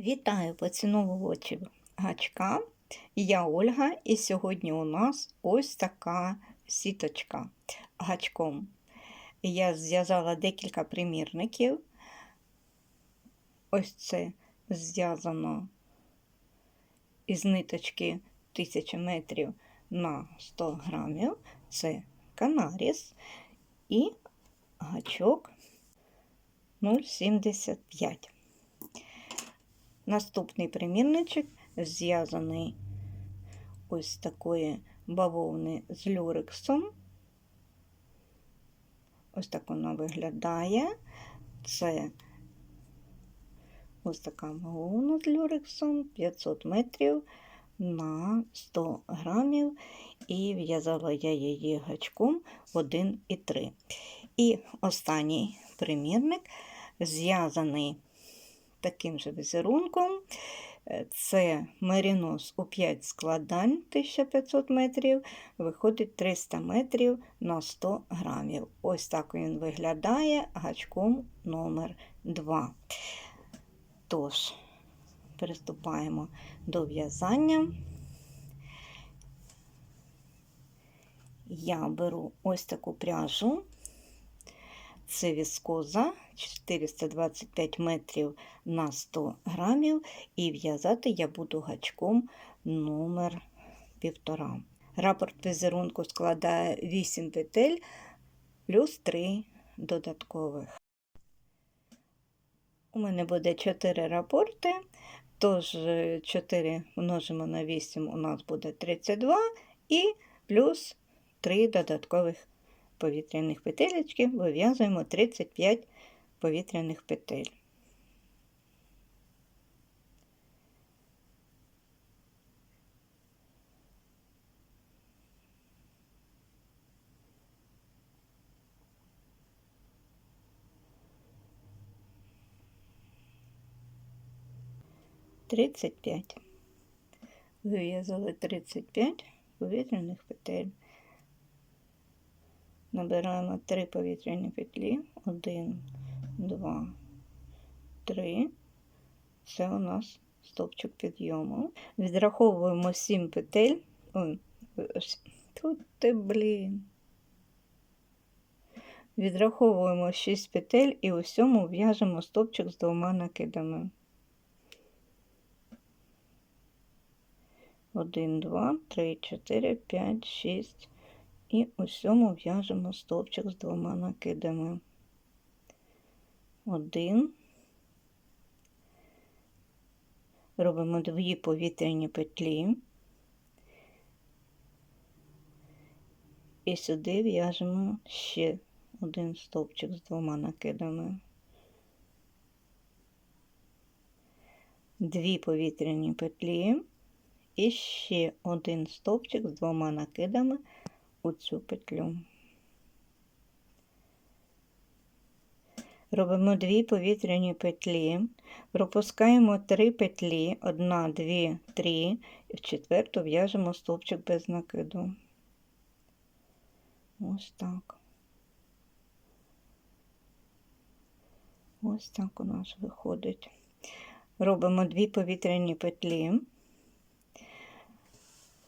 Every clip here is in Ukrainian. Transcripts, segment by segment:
Вітаю поціновувачів гачка. Я Ольга, і сьогодні у нас ось така сіточка гачком. Я зв'язала декілька примірників. Ось це зв'язано із ниточки 1000 метрів на 100 грамів. Це канаріс і гачок 0,75. Наступний примірничок зв'язаний ось такої бавовни з люрексом. Ось так вона виглядає. Це ось така бавовна з люрексом 500 метрів на 100 грамів. І в'язала я її гачком 1,3. І останній примірник зв'язаний таким же візерунком. Це мерінос у 5 складань 1500 метрів, виходить 300 метрів на 100 грамів. Ось так він виглядає гачком номер 2 Тож, приступаємо до в'язання. Я беру ось таку пряжу. Це віскоза 425 метрів на 100 грамів, і в'язати я буду гачком номер 1,5. Рапорт візерунку складає 8 петель плюс 3 додаткових. У мене буде 4 рапорти, тож 4 множимо на 8 у нас буде 32 і плюс 3 додаткових повітряних петелечки вив'язуємо 35 повітряних петель. Тридцять п'ять. Вив'язали 35 повітряних петель. Набираємо 3 повітряні петлі. 1, 2, 3. Це у нас стовпчик підйому. Відраховуємо 7 петель. Тут ти, блін. Відраховуємо 6 петель і у всьому в'яжемо стовпчик з двома накидами. 1, 2, 3, 4, 5, 6. І у всьому в'яжемо стовпчик з двома накидами. Один. Робимо дві повітряні петлі. І сюди в'яжемо ще один стовпчик з двома накидами. Дві повітряні петлі і ще один стовпчик з двома накидами у цю петлю. Робимо дві повітряні петлі, пропускаємо три петлі, одна, дві, три, і в четверту в'яжемо стовпчик без накиду. Ось так. Ось так у нас виходить. Робимо дві повітряні петлі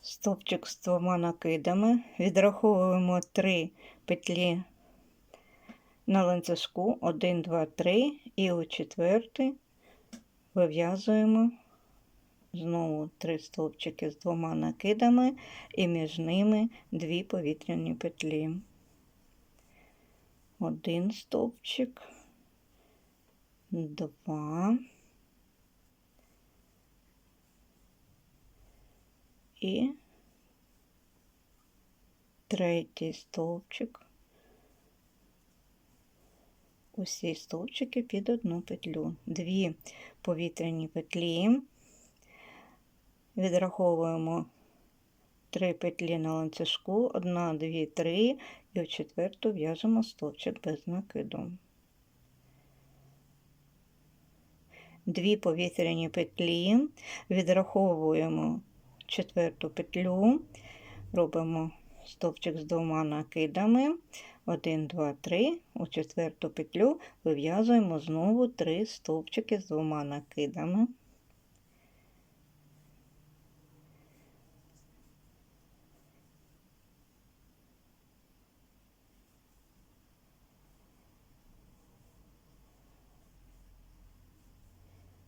стовпчик з двома накидами, відраховуємо 3 петлі на ланцюжку 1, 2, 3 і у четвертий вив'язуємо знову 3 стовпчики з двома накидами і між ними 2 повітряні петлі. Один стовпчик, два. і третій стовпчик. Усі стовпчики під одну петлю, дві повітряні петлі, відраховуємо три петлі на ланцюжку, одна, дві, три, і в четверту в'яжемо стовпчик без накиду. Дві повітряні петлі, відраховуємо четверту петлю, робимо стовпчик з двома накидами. 1, 2, 3. У четверту петлю вив'язуємо знову 3 стовпчики з двома накидами.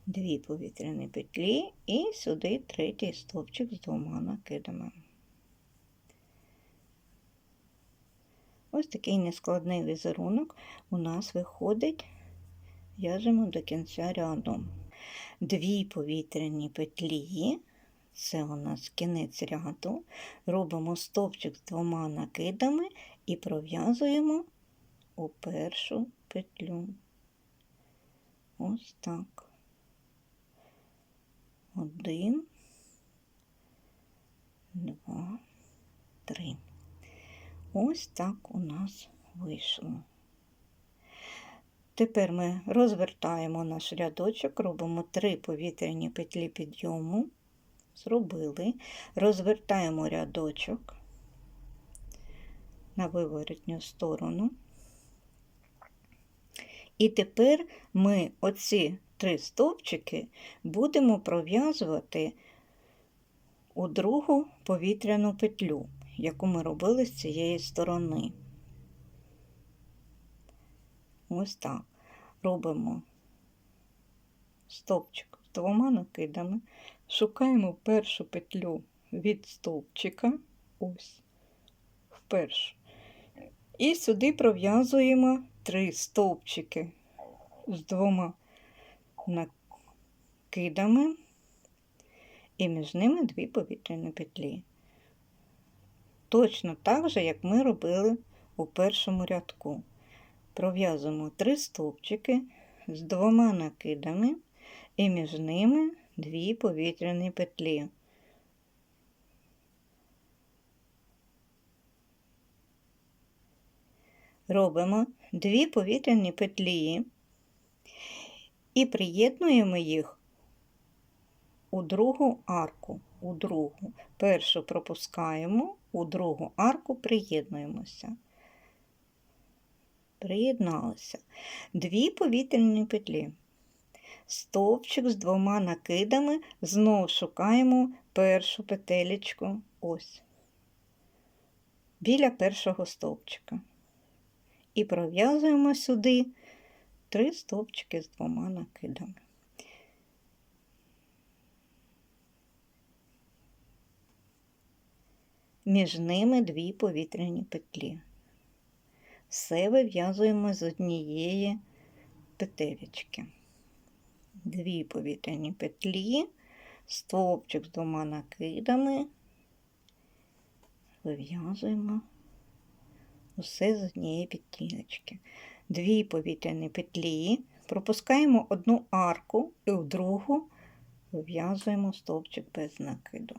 Дві повітряні петлі і сюди третій стовпчик з двома накидами. Ось такий нескладний візерунок у нас виходить, в'яжемо до кінця ряду. Дві повітряні петлі, це у нас кінець ряду, робимо стовпчик з двома накидами і пров'язуємо у першу петлю. Ось так. Один, два, три. Ось так у нас вийшло. Тепер ми розвертаємо наш рядочок, робимо три повітряні петлі підйому, зробили, розвертаємо рядочок на виворотню сторону. І тепер ми оці три стовпчики будемо пров'язувати у другу повітряну петлю, яку ми робили з цієї сторони. Ось так. Робимо стовпчик з двома накидами, шукаємо першу петлю від стовпчика, ось, в. І сюди пров'язуємо три стовпчики з двома накидами, і між ними дві повітряні петлі. Точно так же, як ми робили у першому рядку. Пров'язуємо три стовпчики з двома накидами, і між ними дві повітряні петлі. Робимо дві повітряні петлі і приєднуємо їх у другу арку. У другу. Першу пропускаємо, у другу арку приєднуємося. Приєдналися. Дві повітряні петлі. Стовпчик з двома накидами, знову шукаємо першу петелечку ось, біля першого стовпчика. І пров'язуємо сюди три стовпчики з двома накидами. Між ними дві повітряні петлі. Все вив'язуємо з однієї петелечки. Дві повітряні петлі, стовпчик з двома накидами, вив'язуємо усе з однієї петелечки дві повітряні петлі, пропускаємо одну арку і в другу вив'язуємо стовпчик без накиду.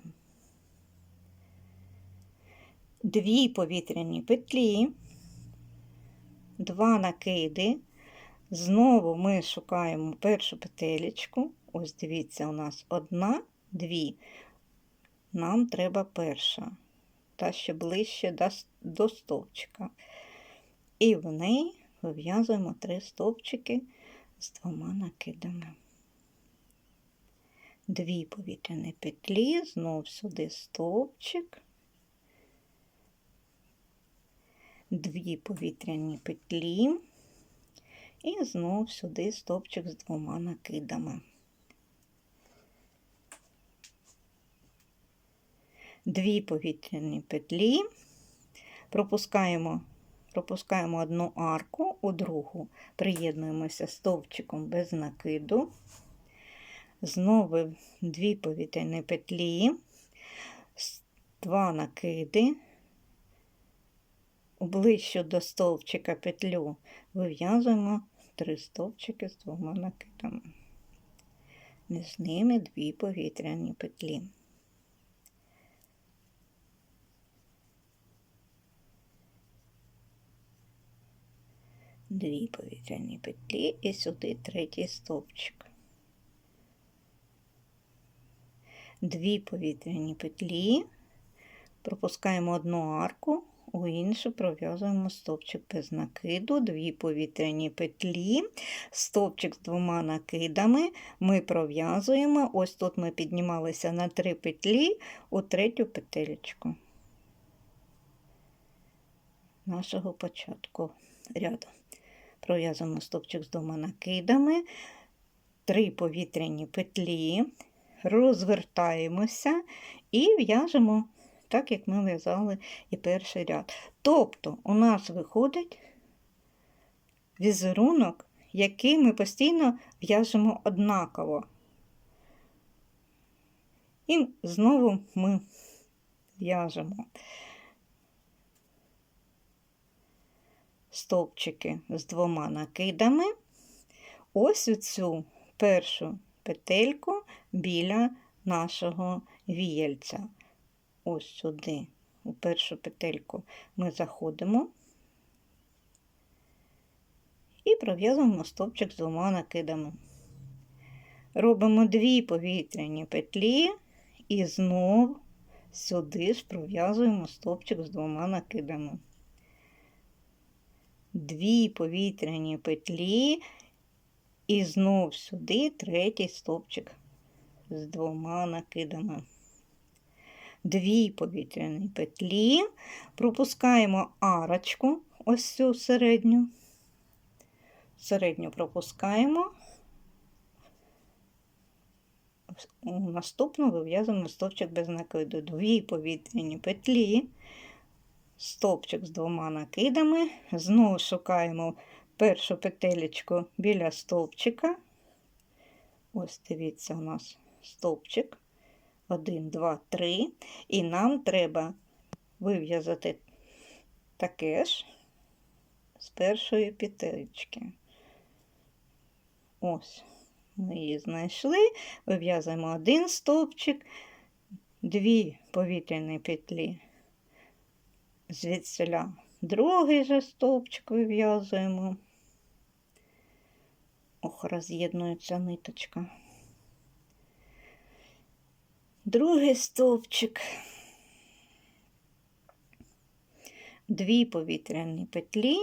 Дві повітряні петлі, два накиди. Знову ми шукаємо першу петелечку. Ось дивіться, у нас одна, дві. Нам треба перша, та ще ближче до стовпчика. І в неї вив'язуємо три стовпчики з двома накидами. Дві повітряні петлі, знов сюди стовпчик, дві повітряні петлі і знов сюди стовпчик з двома накидами. Дві повітряні петлі, пропускаємо пропускаємо одну арку, у другу приєднуємося стовпчиком без накиду, знову дві повітряні петлі, два накиди, ближче до стовпчика петлю вив'язуємо три стовпчики з двома накидами. Між ними дві повітряні петлі. дві повітряні петлі і сюди третій стовпчик. Дві повітряні петлі, пропускаємо одну арку, у іншу пров'язуємо стовпчик без накиду, дві повітряні петлі, стовпчик з двома накидами ми пров'язуємо. Ось тут ми піднімалися на три петлі у третю петелечку нашого початку ряду пров'язуємо стовпчик з двома накидами, три повітряні петлі, розвертаємося і в'яжемо так, як ми в'язали і перший ряд. Тобто у нас виходить візерунок, який ми постійно в'яжемо однаково. І знову ми в'яжемо стовпчики з двома накидами. Ось у цю першу петельку біля нашого віяльця. Ось сюди, у першу петельку, ми заходимо і пров'язуємо стовпчик з двома накидами. Робимо дві повітряні петлі і знов сюди ж пров'язуємо стовпчик з двома накидами. Дві повітряні петлі і знов сюди третій стовпчик з двома накидами. Дві повітряні петлі, пропускаємо арочку, ось цю середню, середню пропускаємо, у наступну вив'язуємо стовпчик без накиду. Дві повітряні петлі, стовпчик з двома накидами, знову шукаємо першу петелечку біля стовпчика. Ось дивіться, у нас стовпчик. 1, 2, 3. І нам треба вив'язати таке ж з першої петелечки. Ось, ми її знайшли, вив'язуємо один стовпчик, дві повітряні петлі, звідсіля другий же стовпчик вив'язуємо. Ох, роз'єднується ниточка. Другий стовпчик, дві повітряні петлі,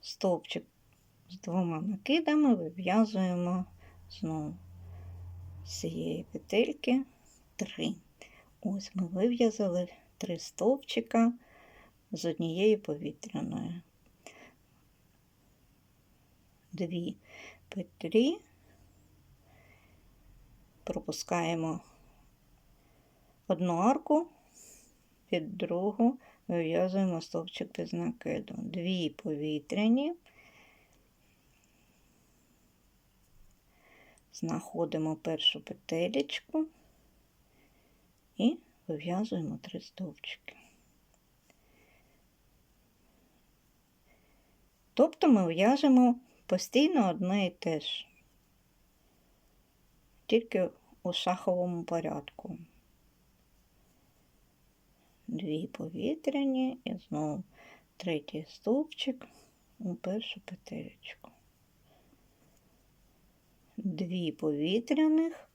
стовпчик з двома накидами вив'язуємо знову з цієї петельки три. Ось ми вив'язали три стовпчика з однієї повітряної. Дві петлі, пропускаємо одну арку, під другу вив'язуємо стовпчик без накиду. Дві повітряні, знаходимо першу петелечку і вив'язуємо три стовпчики. Тобто ми в'яжемо постійно одне і те ж, тільки у шаховому порядку. Дві повітряні і знову третій стовпчик у першу петелечку. Дві повітряних,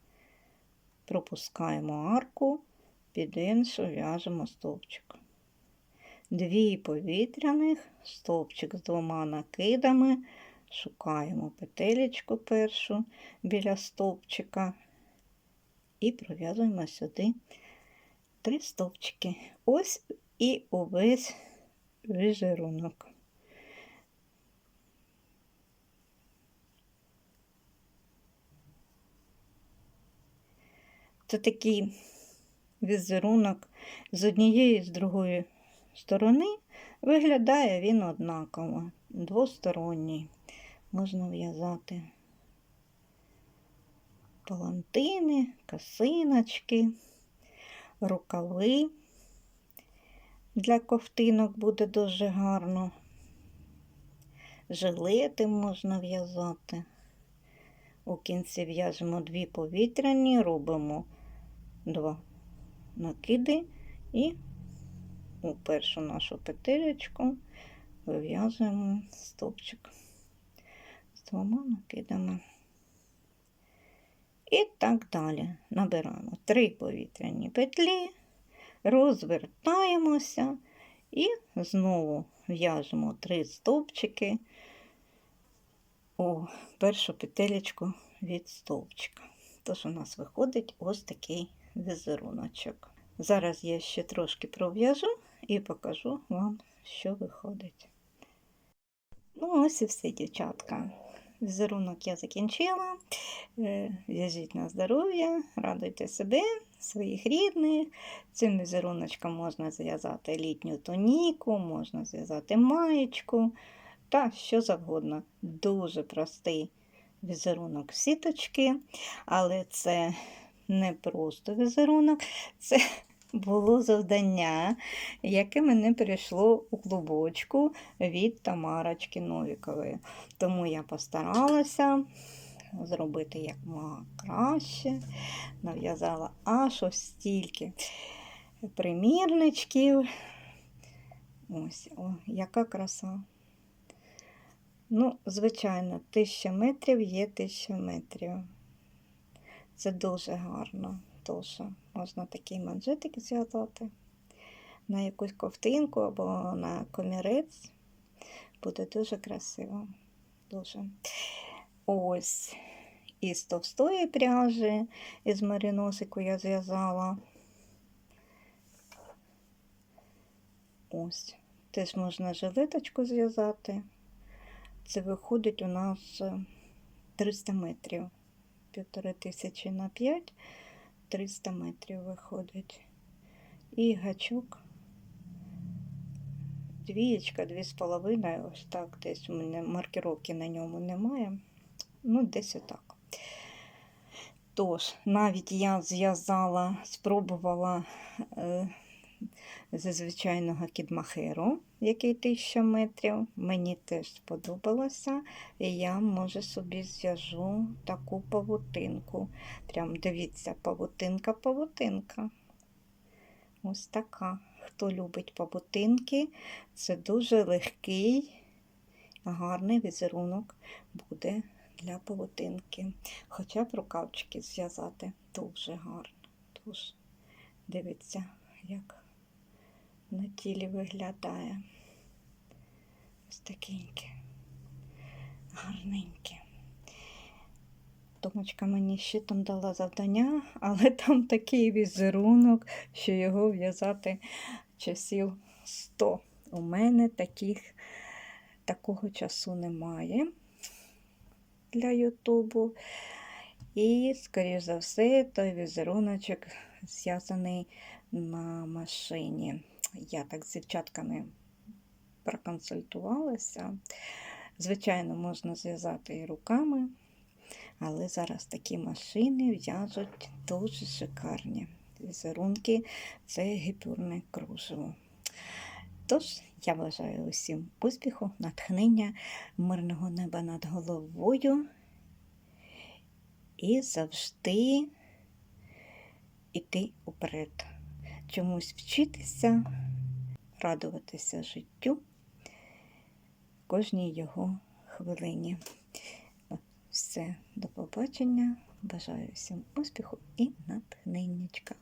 пропускаємо арку, під іншу в'яжемо стовпчик. Дві повітряних, стовпчик з двома накидами, шукаємо петелечку першу біля стовпчика і пров'язуємо сюди три стовпчики. Ось і увесь візерунок. Це такий візерунок з однієї і з другої сторони. Виглядає він однаково, двосторонній. Можна в'язати палантини, косиночки, рукави. Для ковтинок буде дуже гарно. Жилети можна в'язати. У кінці в'яжемо дві повітряні, робимо два накиди і у першу нашу петелечку вив'язуємо стовпчик з двома накидами. І так далі. Набираємо три повітряні петлі, розвертаємося і знову в'яжемо три стовпчики у першу петелечку від стовпчика. Тож у нас виходить ось такий візеруночок. Зараз я ще трошки пров'яжу і покажу вам, що виходить. Ну, ось і все, дівчатка. Візерунок я закінчила. Е, В'яжіть на здоров'я, радуйте себе, своїх рідних. Цим візеруночком можна зв'язати літню тоніку, можна зв'язати маєчку та що завгодно. Дуже простий візерунок сіточки, але це не просто візерунок, це було завдання, яке мене прийшло у клубочку від Тамарочки Новікової. Тому я постаралася зробити як мога краще. Нав'язала аж ось стільки примірничків. Ось, о, яка краса. Ну, звичайно, тисяча метрів є тисяча метрів. Це дуже гарно. Дуже. Можна такий манжетик зв'язати на якусь ковтинку або на комірець. Буде дуже красиво. Дуже. Ось із товстої пряжі, із маріносику я зв'язала. Ось. Теж можна жилеточку зв'язати. Це виходить у нас е, 300 метрів. Півтори тисячі на 5, 300 метрів виходить. І гачок. Двієчка, дві з половиною, ось так. Десь у мене маркировки на ньому немає. Ну, десь отак. Тож, навіть я зв'язала, спробувала е, зі звичайного кідмахеру, який 1000 метрів. Мені теж сподобалося. І я, може, собі зв'яжу таку павутинку. Прям дивіться, павутинка-павутинка. Ось така. Хто любить павутинки, це дуже легкий, гарний візерунок буде для павутинки. Хоча б рукавчики зв'язати дуже гарно. Дуже. Дивіться, як на тілі виглядає. Ось такеньке, гарненьке. Томочка мені ще там дала завдання, але там такий візерунок, що його в'язати часів 100. У мене таких, такого часу немає для Ютубу. І, скоріш за все, той візеруночок зв'язаний на машині. Я так з дівчатками проконсультувалася. Звичайно, можна зв'язати і руками, але зараз такі машини в'яжуть дуже шикарні візерунки. Це гіпюрне кружево. Тож, я бажаю усім успіху, натхнення, мирного неба над головою і завжди іти уперед. Чомусь вчитися, радуватися життю кожній його хвилині. Все, до побачення. Бажаю всім успіху і натхненнячка.